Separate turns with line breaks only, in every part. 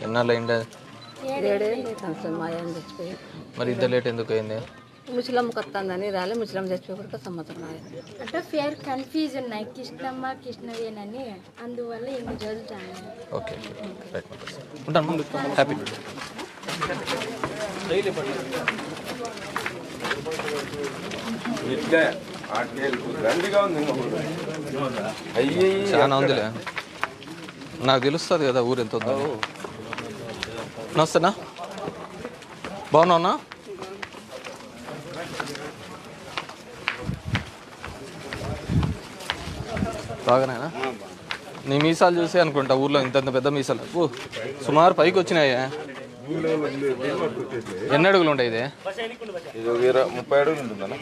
ఎన్నాళ్ళు అయింది?
ఏడేళ్ళు అవుతాను సార్ మా ఆయన చచ్చిపోయి
మరి ఇంత లేట్ ఎందుకు అయింది?
ముసలమ్మకి వస్తుందని రాలే ముసలమ్మ చచ్చిపోయి కూడా సంవత్సరం అయింది
అంటే పేరు కన్ఫ్యూజ్ ఉన్నాయి. కృష్ణమ్మ కృష్ణవేనని అందువల్ల ఇన్ని చదువుతాను
ఓకే రైట్ ఉంటాను హ్యాపీ
ఇట్లే ఆటేళ్ళు దండిగా ఉంది అయ్యి
చాలా ఉందిలే. నాకు తెలుస్తుంది కదా ఊరు ఎంత ఉందో నమస్తేనా బాగున్నావునా బాగానేనా నీ మీసాలు చూసి అనుకుంటా ఊర్లో ఇంత పెద్ద మీసాలు. ఓ సుమారు పైకి వచ్చినాయా. ఎన్ని అడుగులు ఉంటాయి ఇది?
ముప్పై అడుగులు ఉంటుందన్న.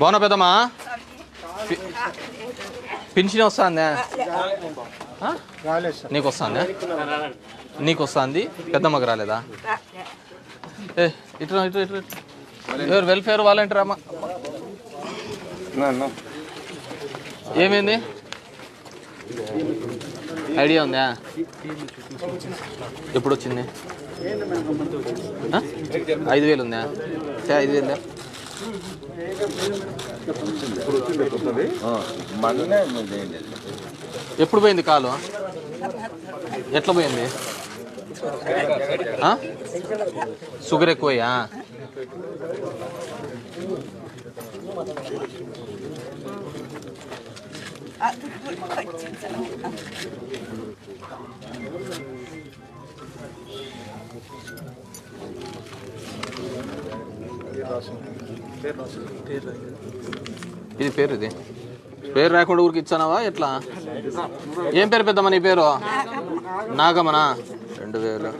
బాగున్నా పెద్దమ్మా? పి- పింఛన్ వస్తుందా నీకు వస్తుందా నీకు వస్తుంది పెద్దమ్మకి రాలేదా? ఏ ఇటు ఇటు ఇటు. ఎవరు వెల్ఫేర్ వాలంటీర్ అమ్మా? ఏమైంది? ఐడియా ఉందా? ఎప్పుడు వచ్చింది? ఐదు వేలు ఉందా? ఐదు వేలు
మొన్నే చేయండి
ఎప్పుడు పోయింది కాలు? ఎట్లా పోయింది? ఆ? షుగర్ ఎక్కువయ్యా? ఇది పేరు ఇది? పేరు రాకుండా ఊరికి ఇచ్చానావా? ఎట్లా? ఏం పేరు పెద్దమ్మ నీ పేరు? నాగమనా రెండు వేలు.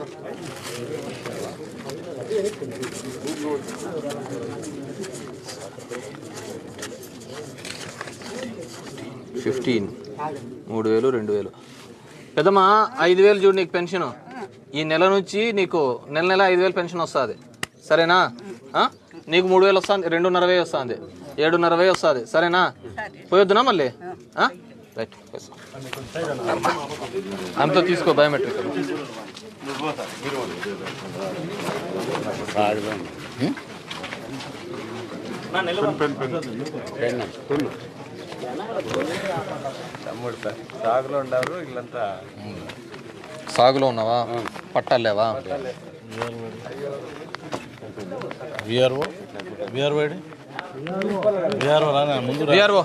ఫిఫ్టీన్. మూడు వేలు రెండు వేలు. పెద్దమ్మా ఐదు వేలు చూడు నీకు పెన్షన్. ఈ నెల నుంచి నీకు నెల నెల ఐదు వేలు పెన్షన్ వస్తుంది. సరేనా? నీకు మూడు వేలు వస్తుంది రెండున్నర వేలు వస్తుంది ఏడున్నర వేలు వస్తుంది. సరేనా? పోయొద్దునా మళ్ళీ? రైట్ అంతా తీసుకో బయోమెట్రిక్.
తమ్ముడు సాగులో
సాగులో ఉన్నావా? పట్టాలు లేవా?
విఆర్ఓ విఆర్ఓ ఏడి? విఆర్ఓ రానా? ముందు.
విఆర్ఓ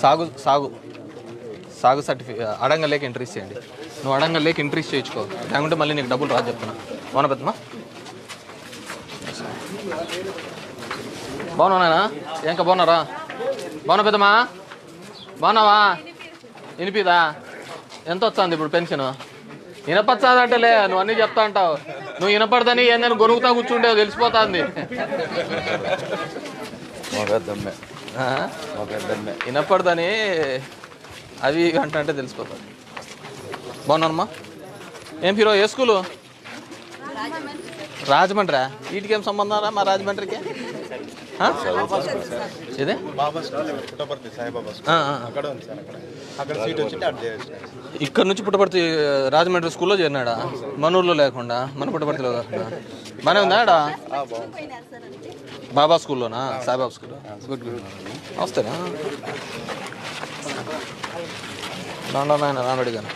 సాగు సాగు. సాగు సర్టిఫికేట్ అడంగ లేక ఎంట్రీస్ చేయండి నువ్వు అడంగ లేక ఎంట్రీస్ చేయించుకో లేకుంటే మళ్ళీ నీకు డబ్బులు రాదు చెప్తున్నా. బాగున్నా పెద్దమ్మా? బాగున్నానా ఏంక బాగున్నారా బాగున్నా పెద్దమ్మా? బాగున్నావా వినిపిదా? ఎంత వస్తుంది ఇప్పుడు పెన్షన్? వినపచ్చాదంటలే నువ్వు అన్నీ చెప్తా అంటావు. నువ్వు వినపడదని ఏందని గొనుగుతా కూర్చుంటే తెలిసిపోతుంది. వినపడదని అవి అంట అంటే తెలిసిపోతుంది బాగున్నానమ్మా? ఏం హీరో ఏ స్కూలు? రాజమండ్రి. వీటికి ఏం సంబంధం రా మా రాజమండ్రికి? ఇదే ఇక్కడ నుంచి పుట్టపర్తి రాజమండ్రి స్కూల్లో చేరినాడా? మనూరులో లేకుండా మన పుట్టపర్తిలో కాకుండా. బాగానే ఉందా ఆడ? Baba స్కూల్లోనా? Saibaba school good good. వస్తానా రాండా నాయన రానడిగాను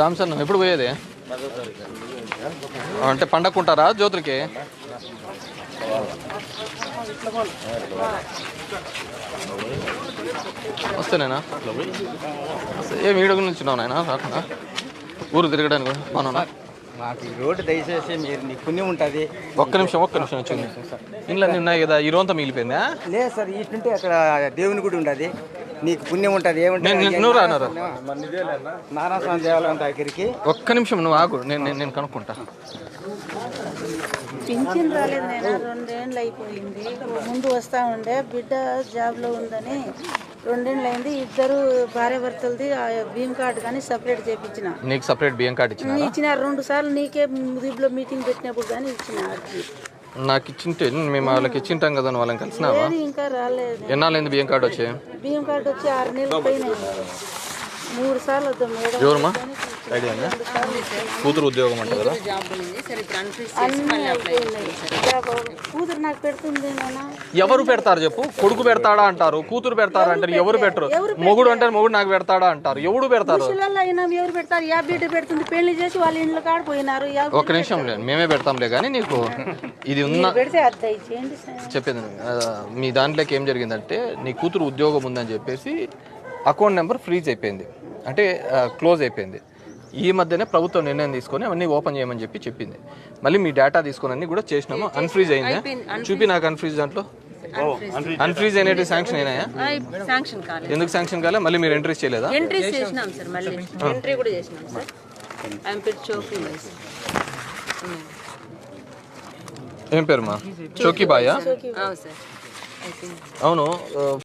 సామ్సంగ్ ఎప్పుడు పోయేది? అంటే పండక్కుంటారా జ్యోతికి? వస్తేనేనా? ఏం ఈడ నుంచి నాయన? రాకుండా ఊరు తిరగడానికి బాగున్నా
మాకు ఈ రోడ్డు దయచేసి మీరు నీకు పుణ్యం ఉంటుంది.
ఒక్క నిమిషం ఒక్క నిమిషం వచ్చింది. ఇంట్లో ఉన్నాయి కదా ఈ రోజంతా మిగిలిపోయిందా?
లేదు సార్ ఇటుంటే అక్కడ దేవుని గుడి ఉంటుంది. నీకు పుణ్యం ఉంటుంది ఏముంటుంది? దేవాలయం దగ్గరికి
ఒక్క నిమిషం నువ్వు ఆగు. నేను నేను కనుక్కుంటా.
పింఛన్ రాలేదు నేను. రెండేళ్ళు అయిపోయింది ముందు వస్తా ఉండే. బిడ్డ జాబ్లో ఉందని రెండేళ్ళు అయింది ఇద్దరు భార్య భర్తలది ఆ భీమ్ కార్డు కానీ సపరేట్ చేపించిన
నీకు సపరేట్ బియ్యం కార్డు ఇచ్చినారా?
ఇచ్చిన రెండు సార్లు నీకే ముదిబిలో మీటింగ్ పెట్టినప్పుడు కానీ ఇచ్చిన అర్జీ
నాకు ఇచ్చింటే మేము వాళ్ళకి ఇచ్చింటాం కదా వాళ్ళని కలిసినావా?
అది ఇంకా రాలేదు.
ఎన్నాళ్ళైంది బియ్యం కార్డు వచ్చి?
బియ్యం కార్డు వచ్చి ఆరు నెలలు పైన మూడు సార్లు వద్దాం
ఎవరమ్మా? కూతురు ఉద్యోగం అంట కదా?
కూతురు నాకు పెడుతుంది నాన్న
ఎవరు పెడతారు చెప్పు? కొడుకు పెడతాడా అంటారు? కూతురు పెడతారా అంటారు? ఎవరు పెట్టరు? మొగుడు అంటే మొగుడు నాకు పెడతాడా అంటారు? ఎవడు పెడతారు?
ఎవరు పెడతారు? యా బిడ్డ పెడుతుంది. పెళ్ళి చేసి వాళ్ళ ఇంట్లో కాడిపోయినారు యా
ఒక్క నిమిషం లే, మేమే పెడతాంలే కానీ నీకు ఇది ఉన్న. చెప్పేది మీ దాంట్లోకి ఏం జరిగిందంటే నీ కూతురు ఉద్యోగం ఉందని చెప్పేసి అకౌంట్ నెంబర్ ఫ్రీజ్ అయిపోయింది. అంటే క్లోజ్ అయిపోయింది. ఈ మధ్యనే ప్రభుత్వం నిర్ణయం తీసుకొని అవన్నీ ఓపెన్ చేయమని చెప్పి చెప్పింది. మళ్ళీ మీ డేటా తీసుకొని అన్ని కూడా చేసినాము. అన్ఫ్రీజ్ అయిందా? చూపి నాకు అన్ఫ్రీజ్ దాంట్లో. అన్ఫ్రీజ్ అయినట్టు శాంక్షన్ అయినాయా?
శాంక్షన్ కాలేదు.
ఎందుకు శాంక్షన్ కాలే? మళ్ళీ మీరు ఎంట్రీస్ చేయలేదా?
ఎంట్రీస్ చేసినాం సార్ మళ్ళీ. ఎంట్రీ కూడా చేసినాం సార్. ఐఎమ్ పేరు చోకీ వైస్
ఏం పేరుమా చౌకీ బాయా?
అవును